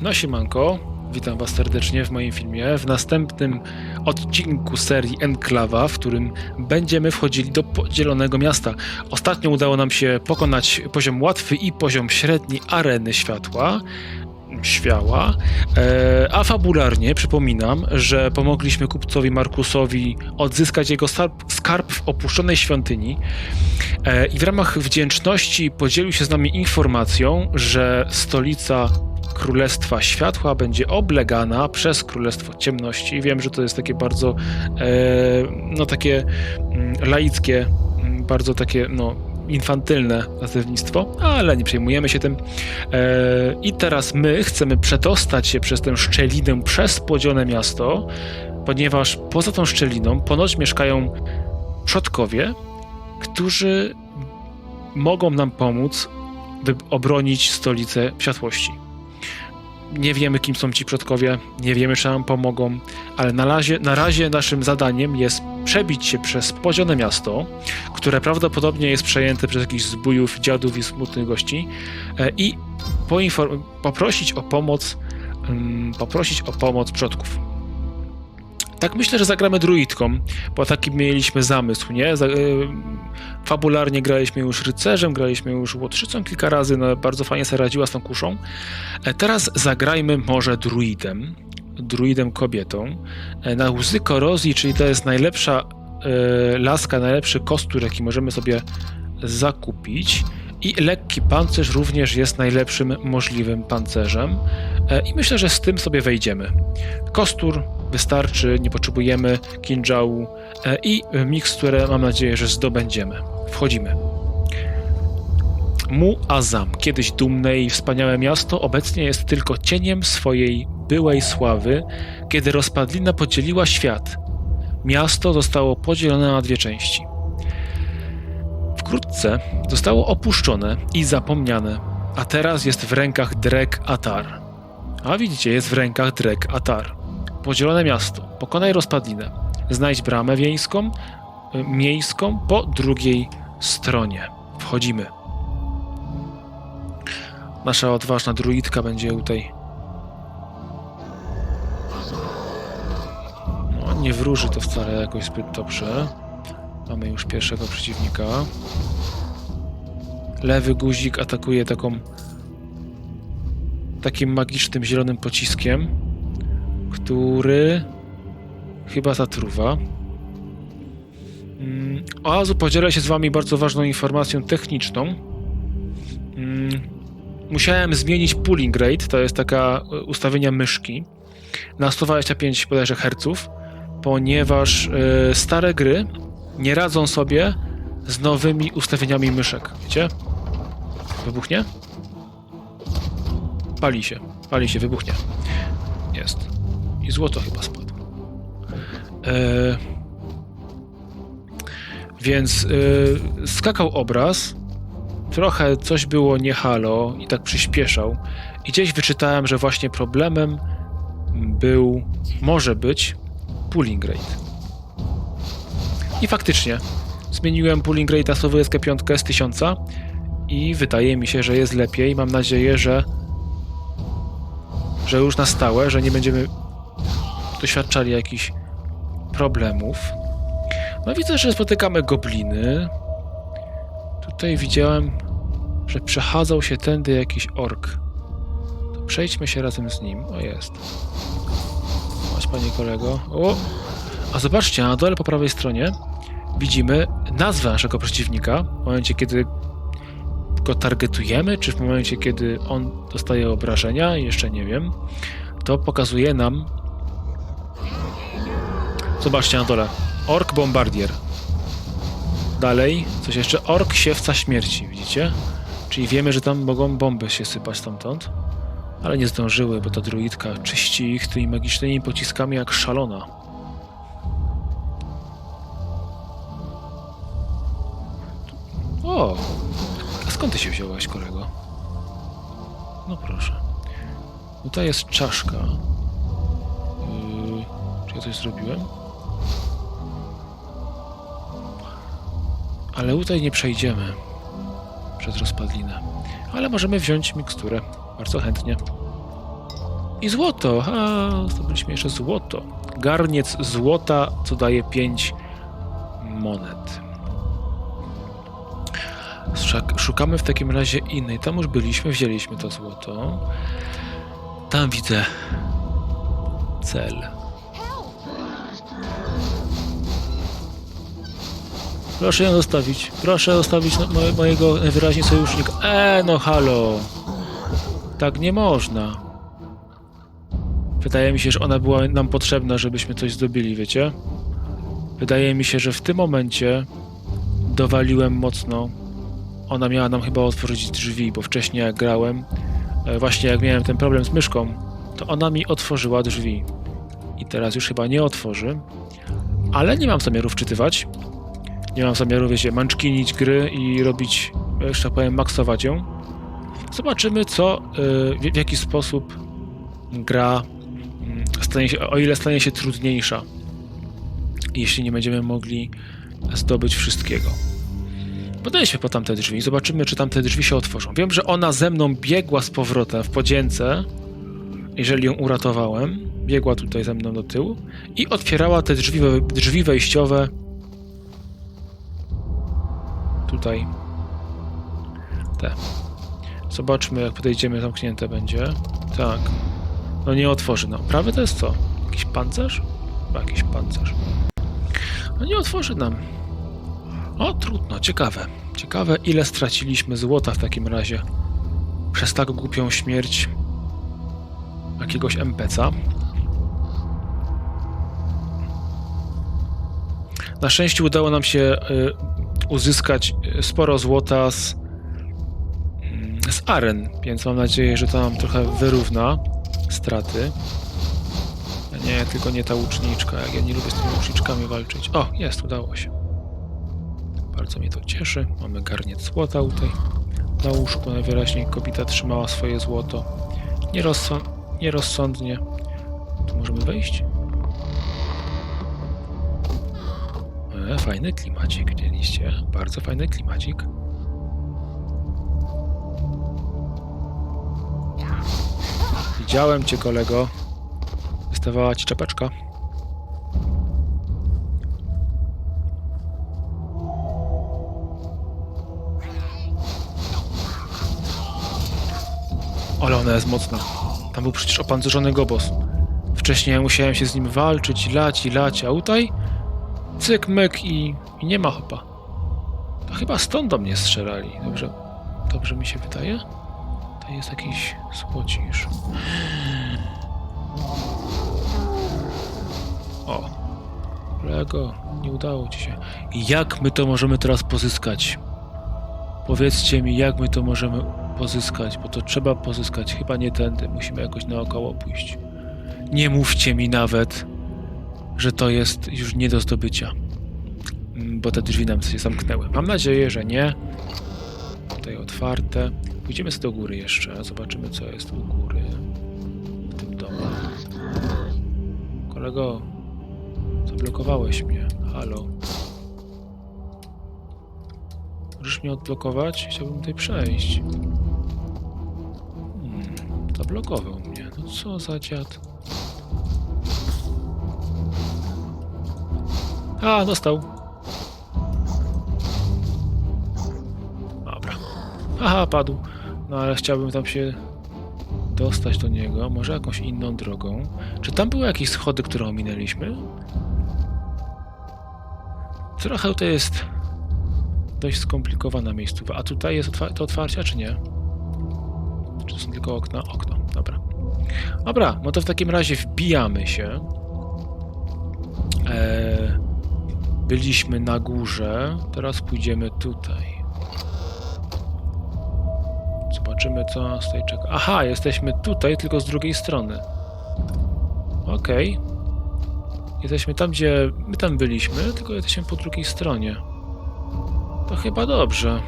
No siemanko, witam was serdecznie w moim filmie, w następnym odcinku serii Enklawa, w którym będziemy wchodzili do podzielonego miasta. Ostatnio udało nam się pokonać poziom łatwy i poziom średni areny światła, świała, e, a fabularnie przypominam, że pomogliśmy kupcowi Markusowi odzyskać jego skarb, w opuszczonej świątyni. E, i w ramach wdzięczności podzielił się z nami informacją, że stolica Królestwa Światła będzie oblegana przez Królestwo Ciemności. Wiem, że to jest takie bardzo, e, no takie mm, laickie, mm, bardzo takie, no infantylne nazewnictwo, ale nie przejmujemy się tym. E, I teraz my chcemy przedostać się przez tę szczelinę, przez podzielone miasto, ponieważ poza tą szczeliną ponoć mieszkają przodkowie, którzy mogą nam pomóc, by obronić stolicę światłości. Nie wiemy, kim są ci przodkowie, nie wiemy, czy nam pomogą, ale na razie, na razie naszym zadaniem jest przebić się przez podzielone miasto, które prawdopodobnie jest przejęte przez jakichś zbójów, dziadów i smutnych gości e, i poprosić o pomoc ym, poprosić o pomoc przodków. Tak myślę, że zagramy druidką, bo taki mieliśmy zamysł, nie? Za, y, fabularnie graliśmy już rycerzem, graliśmy już łotrzycą kilka razy, no bardzo fajnie sobie radziła z tą kuszą. E, teraz zagrajmy może druidem, druidem kobietą. E, na łzy korozji, czyli to jest najlepsza e, laska, najlepszy kostur, jaki możemy sobie zakupić. I lekki pancerz również jest najlepszym możliwym pancerzem. E, I myślę, że z tym sobie wejdziemy. Kostur wystarczy, nie potrzebujemy kinżału e, i miksturę mam nadzieję, że zdobędziemy. Wchodzimy. Mu Azam, kiedyś dumne i wspaniałe miasto, obecnie jest tylko cieniem swojej byłej sławy, kiedy rozpadlina podzieliła świat. Miasto zostało podzielone na dwie części. Wkrótce zostało opuszczone i zapomniane, a teraz jest w rękach Drek Atar. A widzicie, jest w rękach Drek Atar. Podzielone miasto. Pokonaj rozpadlinę. Znajdź bramę wiejską, y, miejską po drugiej stronie. Wchodzimy. Nasza odważna druidka będzie tutaj. No, nie wróży to wcale jakoś zbyt dobrze. Mamy już pierwszego przeciwnika. Lewy guzik atakuje taką takim magicznym zielonym pociskiem, który chyba zatruwa. Mm, Oazu podzielę się z wami bardzo ważną informacją techniczną. Mm, Musiałem zmienić pooling rate, to jest taka e, ustawienia myszki, na 125 bodajże herców, ponieważ e, stare gry nie radzą sobie z nowymi ustawieniami myszek. Wiecie? Wybuchnie? Pali się. Pali się, wybuchnie. Jest. I złoto chyba spadło. E, więc e, skakał obraz. Trochę coś było nie halo i tak przyspieszał. I gdzieś wyczytałem, że właśnie problemem był, może być, pooling rate. I faktycznie, zmieniłem pooling rate na Słowieckę piątkę z 1000 i wydaje mi się, że jest lepiej. Mam nadzieję, że że już na stałe, że nie będziemy doświadczali jakichś problemów. No widzę, że spotykamy gobliny. Tutaj widziałem, że przechadzał się tędy jakiś ork. To przejdźmy się razem z nim. O, jest. Chodź, panie kolego. O! A zobaczcie, na dole po prawej stronie widzimy nazwę naszego przeciwnika. W momencie, kiedy go targetujemy, czy w momencie, kiedy on dostaje obrażenia, jeszcze nie wiem, to pokazuje nam. Zobaczcie na dole. Ork Bombardier. Dalej, coś jeszcze. Ork Siewca Śmierci, widzicie? Czyli wiemy, że tam mogą bomby się sypać stamtąd. Ale nie zdążyły, bo ta druidka czyści ich tymi magicznymi pociskami jak szalona. O! A skąd ty się wziąłeś, kolego? No proszę. Tutaj jest czaszka. Yy, czy ja coś zrobiłem? Ale tutaj nie przejdziemy przez rozpadlinę. Ale możemy wziąć miksturę. Bardzo chętnie. I złoto. A, zdobyliśmy jeszcze złoto. Garniec złota, co daje 5 monet. Szak- Szukamy w takim razie innej. Tam już byliśmy, wzięliśmy to złoto. Tam widzę cel. Proszę ją zostawić. Proszę zostawić no, moje, mojego wyraźnie sojusznika. E, no halo. Tak nie można. Wydaje mi się, że ona była nam potrzebna, żebyśmy coś zdobyli, wiecie? Wydaje mi się, że w tym momencie dowaliłem mocno. Ona miała nam chyba otworzyć drzwi, bo wcześniej jak grałem, e, właśnie jak miałem ten problem z myszką, to ona mi otworzyła drzwi. I teraz już chyba nie otworzy. Ale nie mam zamiaru wczytywać. Nie mam zamiaru, wiecie, manczkinić gry i robić, e, że tak powiem, maksować ją. Zobaczymy, co, e, w, w jaki sposób gra mm, stanie się, o ile stanie się trudniejsza, jeśli nie będziemy mogli zdobyć wszystkiego. Podejdźmy po tamte drzwi, zobaczymy, czy tamte drzwi się otworzą. Wiem, że ona ze mną biegła z powrotem w podzięce, jeżeli ją uratowałem. Biegła tutaj ze mną do tyłu i otwierała te drzwi, drzwi wejściowe tutaj. Te. Zobaczmy, jak podejdziemy, zamknięte będzie. Tak. No nie otworzy. No, prawy to jest co? Jakiś pancerz? Chyba jakiś pancerz. No nie otworzy nam. O, trudno, ciekawe. Ciekawe, ile straciliśmy złota w takim razie przez tak głupią śmierć jakiegoś NPC'a. Na szczęście udało nam się y, uzyskać y, sporo złota z, mm, z aren, więc mam nadzieję, że to nam trochę wyrówna straty. Nie, tylko nie ta łuczniczka, jak ja nie lubię z tymi łuczniczkami walczyć. O, jest, udało się. Bardzo mnie to cieszy. Mamy garniec złota tutaj na łóżku. Najwyraźniej kobieta trzymała swoje złoto. Nierozsą nierozsądnie. Tu możemy wejść? E, fajny klimacik, widzieliście? Bardzo fajny klimacik. Widziałem cię, kolego. Wystawała ci czapeczka. Ale ona jest mocna. Tam był przecież opancerzony gobos. Wcześniej musiałem się z nim walczyć, lać i lać, a tutaj cyk, myk i, i nie ma chyba. To chyba stąd do mnie strzelali. Dobrze, dobrze mi się wydaje? To jest jakiś słocisz. O, kolego, nie udało ci się. I jak my to możemy teraz pozyskać? Powiedzcie mi, jak my to możemy pozyskać, bo to trzeba pozyskać. Chyba nie tędy, musimy jakoś naokoło pójść. Nie mówcie mi nawet, że to jest już nie do zdobycia. Mm, Bo te drzwi nam się zamknęły. Mam nadzieję, że nie. Tutaj otwarte. Pójdziemy sobie do góry jeszcze. Zobaczymy, co jest u góry. W tym domu. Kolego, zablokowałeś mnie. Halo. Możesz mnie odblokować? Chciałbym tutaj przejść. Zablokował mnie. No co za dziad. A, dostał. Dobra. Aha, padł. No ale chciałbym tam się dostać do niego. Może jakąś inną drogą. Czy tam były jakieś schody, które ominęliśmy? Trochę to jest dość skomplikowana miejscowa. A tutaj jest to otwarcia, czy nie? Czy to są tylko okna? Okno, dobra. Dobra, no to w takim razie wbijamy się. Eee, byliśmy na górze, teraz pójdziemy tutaj. Zobaczymy, co nas tutaj czeka. Aha, jesteśmy tutaj, tylko z drugiej strony. Okej. Jesteśmy tam, gdzie my tam byliśmy, tylko jesteśmy po drugiej stronie. To chyba dobrze.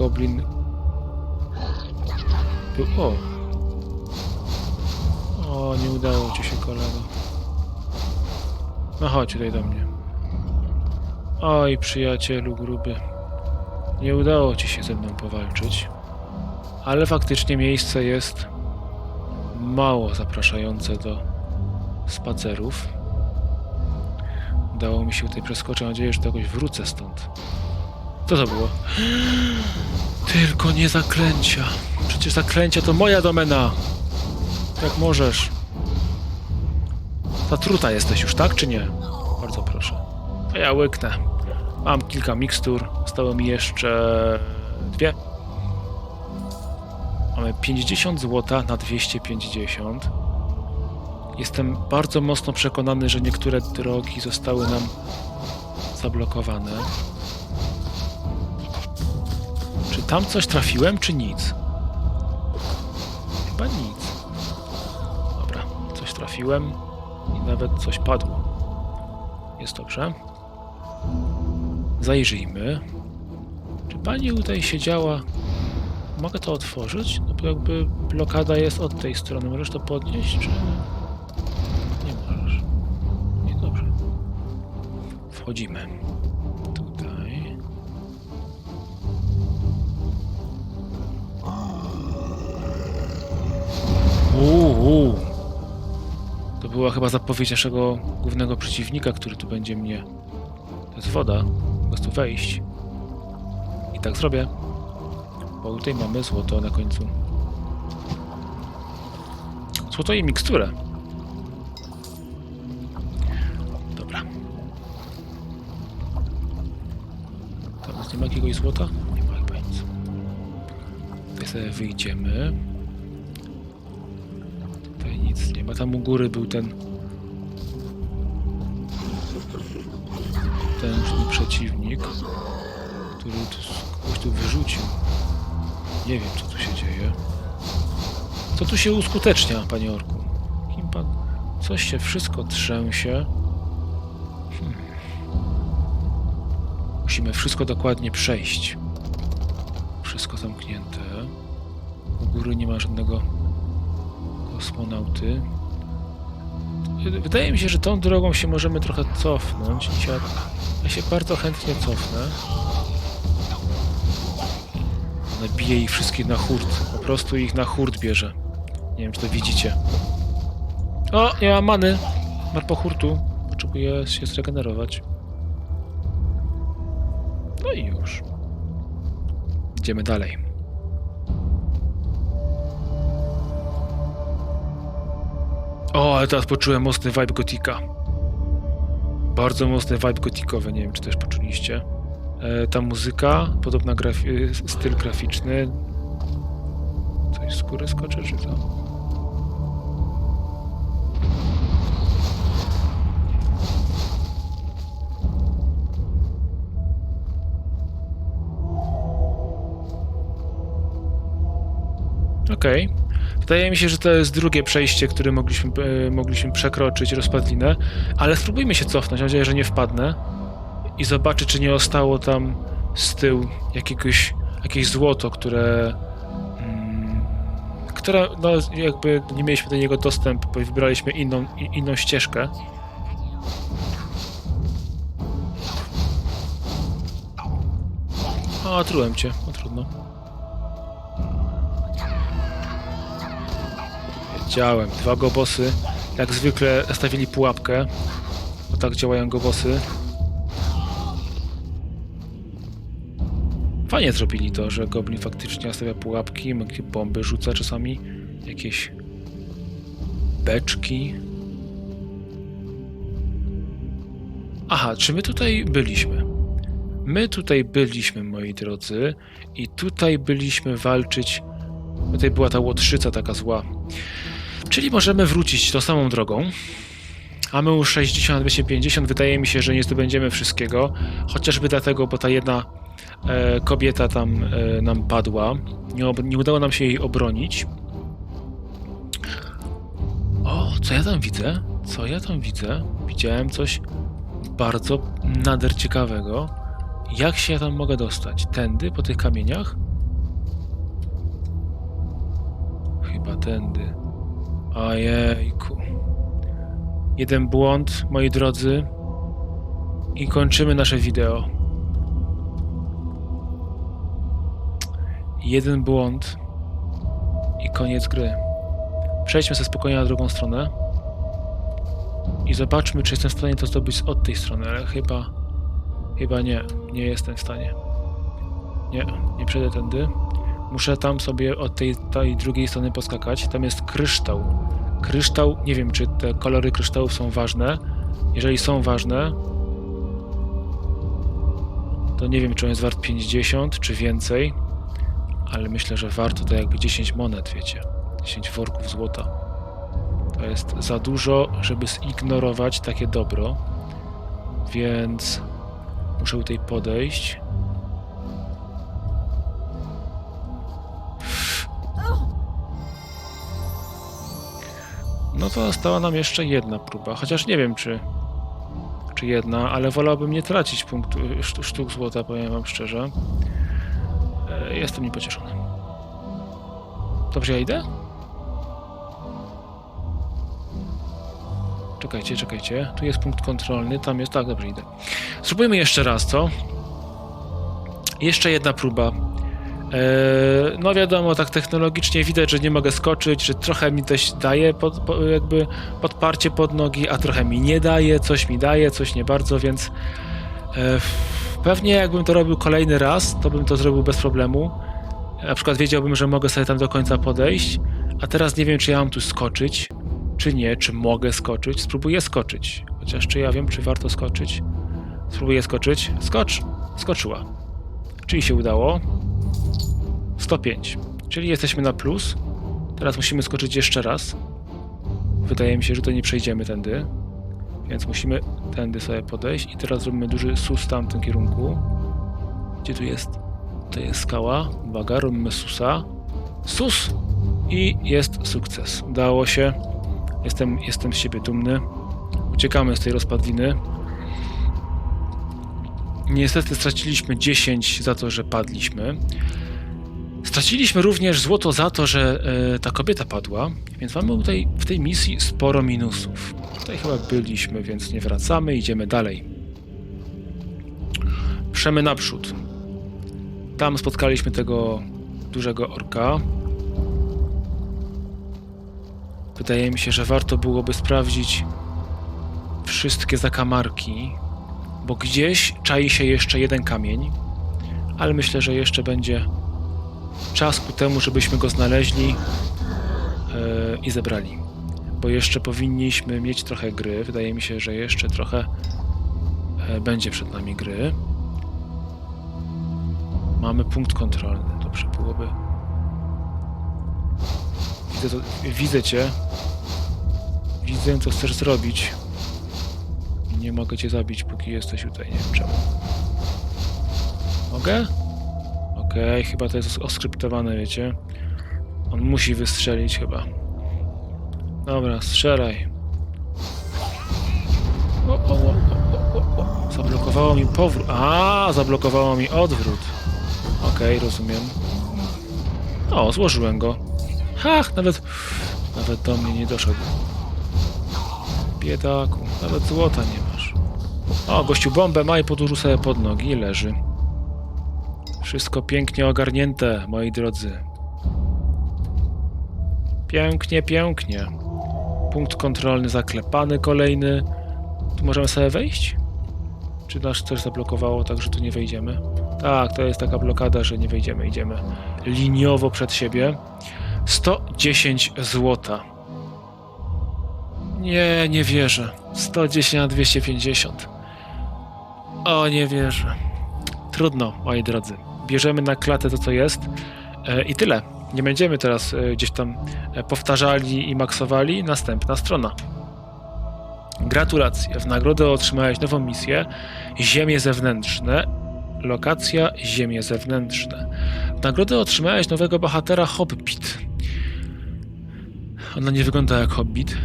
Goblin. O! O, nie udało ci się, kolego. No chodź tutaj do mnie. Oj, przyjacielu gruby. Nie udało ci się ze mną powalczyć. Ale faktycznie miejsce jest mało zapraszające do spacerów. Udało mi się tutaj przeskoczyć. Mam nadzieję, że jakoś wrócę stąd. Co to było? Tylko nie zaklęcia. Przecież zaklęcia to moja domena. Jak możesz. Zatruta jesteś już, tak czy nie? Bardzo proszę. A ja łyknę. Mam kilka mikstur. Zostało mi jeszcze dwie. Mamy 50 zł na 250. Jestem bardzo mocno przekonany, że niektóre drogi zostały nam zablokowane. Tam coś trafiłem, czy nic? Chyba nic. Dobra, coś trafiłem i nawet coś padło. Jest dobrze. Zajrzyjmy. Czy pani tutaj siedziała? Mogę to otworzyć? No bo jakby blokada jest od tej strony. Możesz to podnieść, czy... Nie możesz. Nie, dobrze. Wchodzimy. Uuu. To była chyba zapowiedź naszego głównego przeciwnika, który tu będzie mnie... To jest woda. Mogę tu wejść. I tak zrobię. Bo tutaj mamy złoto na końcu. Złoto i miksturę. Dobra. Tam nie ma jakiegoś złota? Nie ma chyba nic. Tutaj sobie wyjdziemy. Tutaj nic nie ma. Tam u góry był ten... Ten przeciwnik, który tu, kogoś tu wyrzucił. Nie wiem, co tu się dzieje. Co tu się uskutecznia, panie Orku? Kim pan... Coś się wszystko trzęsie. Hmm. Musimy wszystko dokładnie przejść. Wszystko zamknięte. U góry nie ma żadnego kosmonauty. Wydaje mi się, że tą drogą się możemy trochę cofnąć. się- Ja się bardzo chętnie cofnę. Bije ich wszystkich na hurt. Po prostu ich na hurt bierze. Nie wiem, czy to widzicie. O, nie mam many. Marpo hurtu. Potrzebuję się zregenerować. No i już. Idziemy dalej. O, ale teraz poczułem mocny vibe gotika. Bardzo mocny vibe gotikowy, nie wiem czy też poczuliście. E, ta muzyka, podobna grafi- y, styl graficzny. Coś z góry skoczy, czy co? Okej. Wydaje mi się, że to jest drugie przejście, które mogliśmy, e, mogliśmy przekroczyć, rozpadlinę, ale spróbujmy się cofnąć, mam nadzieję, że nie wpadnę i zobaczyć, czy nie ostało tam z tyłu jakiegoś, jakieś złoto, które mm, które, no jakby nie mieliśmy do niego dostęp, bo wybraliśmy inną, inną ścieżkę. A, trułem cię, no trudno. Wiedziałem, dwa gobosy, jak zwykle stawili pułapkę, bo tak działają gobosy. Fajnie zrobili to, że Goblin faktycznie nastawia pułapki, bomby rzuca czasami, jakieś beczki. Aha, czy my tutaj byliśmy? My tutaj byliśmy, moi drodzy, i tutaj byliśmy walczyć. Tutaj była ta łotrzyca taka zła. Czyli możemy wrócić tą samą drogą. A my już 60 na 250. Wydaje mi się, że nie zdobędziemy wszystkiego. Chociażby dlatego, bo ta jedna e, kobieta tam e, nam padła. Nie, nie udało nam się jej obronić. O, co ja tam widzę? Co ja tam widzę? Widziałem coś bardzo nader ciekawego. Jak się ja tam mogę dostać? Tędy, po tych kamieniach? Chyba tędy. Ojejku. Jeden błąd, moi drodzy. I kończymy nasze wideo. Jeden błąd i koniec gry. Przejdźmy sobie spokojnie na drugą stronę i zobaczmy, czy jestem w stanie to zdobyć od tej strony, ale chyba, chyba nie, nie jestem w stanie. Nie, nie przejdę tędy. Muszę tam sobie od tej, tej drugiej strony poskakać. Tam jest kryształ. Kryształ, nie wiem, czy te kolory kryształów są ważne. Jeżeli są ważne, to nie wiem, czy on jest wart 50 czy więcej, ale myślę, że warto to jakby 10 monet, wiecie. 10 worków złota. To jest za dużo, żeby zignorować takie dobro, więc muszę tutaj podejść. To została nam jeszcze jedna próba, chociaż nie wiem, czy, czy jedna, ale wolałbym nie tracić punktu, sztu- sztuk złota, powiem wam szczerze. E, Jestem niepocieszony. Dobrze, ja idę? Czekajcie, czekajcie. Tu jest punkt kontrolny, tam jest... Tak, dobrze, idę. Spróbujmy jeszcze raz, co? Jeszcze jedna próba. Eee, no wiadomo, tak technologicznie widać, że nie mogę skoczyć, że trochę mi coś daje pod, po, jakby podparcie pod nogi, a trochę mi nie daje, coś mi daje, coś nie bardzo, więc e, pewnie jakbym to robił kolejny raz, to bym to zrobił bez problemu. Na przykład wiedziałbym, że mogę sobie tam do końca podejść, a teraz nie wiem, czy ja mam tu skoczyć, czy nie, czy mogę skoczyć. Spróbuję skoczyć. Chociaż czy ja wiem, czy warto skoczyć. Spróbuję skoczyć. Skocz! Skoczyła. Czyli się udało. 105. Czyli jesteśmy na plus. Teraz musimy skoczyć jeszcze raz. Wydaje mi się, że to nie przejdziemy tędy. Więc musimy tędy sobie podejść. I teraz zrobimy duży sus w tamtym kierunku. Gdzie tu jest? To jest skała. Uwaga, robimy susa. Sus! I jest sukces. Udało się. Jestem, jestem z siebie dumny. Uciekamy z tej rozpadliny. Niestety straciliśmy 10 za to, że padliśmy. Straciliśmy również złoto za to, że e, ta kobieta padła, więc mamy tutaj w tej misji sporo minusów. Tutaj chyba byliśmy, więc nie wracamy, idziemy dalej. Przemy naprzód. Tam spotkaliśmy tego dużego orka. Wydaje mi się, że warto byłoby sprawdzić wszystkie zakamarki, bo gdzieś czai się jeszcze jeden kamień, ale myślę, że jeszcze będzie czas ku temu, żebyśmy go znaleźli yy, i zebrali. Bo jeszcze powinniśmy mieć trochę gry. Wydaje mi się, że jeszcze trochę e, będzie przed nami gry. Mamy punkt kontrolny. Dobrze byłoby. Widzę, to, widzę cię. Widzę, co chcesz zrobić. Nie mogę cię zabić, póki jesteś tutaj. Nie wiem czemu. Mogę? Okej, chyba to jest oskryptowane, wiecie. On musi wystrzelić chyba. Dobra, strzelaj. O, o, o, o, o, o. Zablokowało mi powrót. A, zablokowało mi odwrót. Okej, rozumiem. O, złożyłem go. Hach, nawet, nawet do mnie nie doszedł. Biedaku, nawet złota nie masz. O, gościu bombę ma i podłożył sobie pod nogi i leży. Wszystko pięknie ogarnięte, moi drodzy. Pięknie, pięknie. Punkt kontrolny zaklepany, kolejny. Tu możemy sobie wejść? Czy nas coś zablokowało, tak że tu nie wejdziemy? Tak, to jest taka blokada, że nie wejdziemy. Idziemy liniowo przed siebie. 110 złota. Nie, nie wierzę. 110 na 250. O, nie wierzę. Trudno, moi drodzy. Bierzemy na klatę to, co jest e, i tyle. Nie będziemy teraz e, gdzieś tam e, powtarzali i maksowali. Następna strona. Gratulacje. W nagrodę otrzymałeś nową misję Ziemie zewnętrzne. Lokacja Ziemie zewnętrzne. W nagrodę otrzymałeś nowego bohatera Hobbit. Ona nie wygląda jak Hobbit.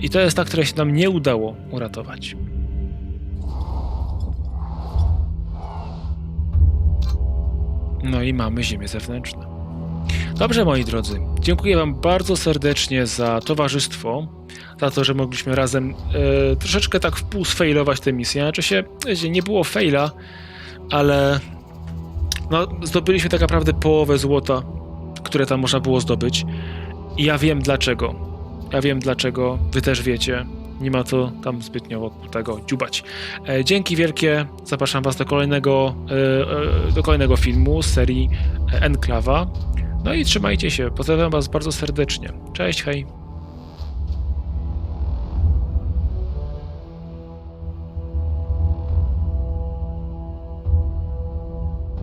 I to jest ta, która się nam nie udało uratować. No i mamy ziemię zewnętrzne. Dobrze, moi drodzy, dziękuję Wam bardzo serdecznie za towarzystwo, za to, że mogliśmy razem e, troszeczkę tak wpół sfailować tę misję. Znaczy się, wiecie, nie było faila, ale no, zdobyliśmy tak naprawdę połowę złota, które tam można było zdobyć. I ja wiem dlaczego. Ja wiem dlaczego, wy też wiecie. Nie ma co tam zbytnio wokół tego dziubać. E, dzięki wielkie. Zapraszam was do kolejnego, e, e, do kolejnego filmu z serii Enklawa. No i trzymajcie się. Pozdrawiam was bardzo serdecznie. Cześć, hej.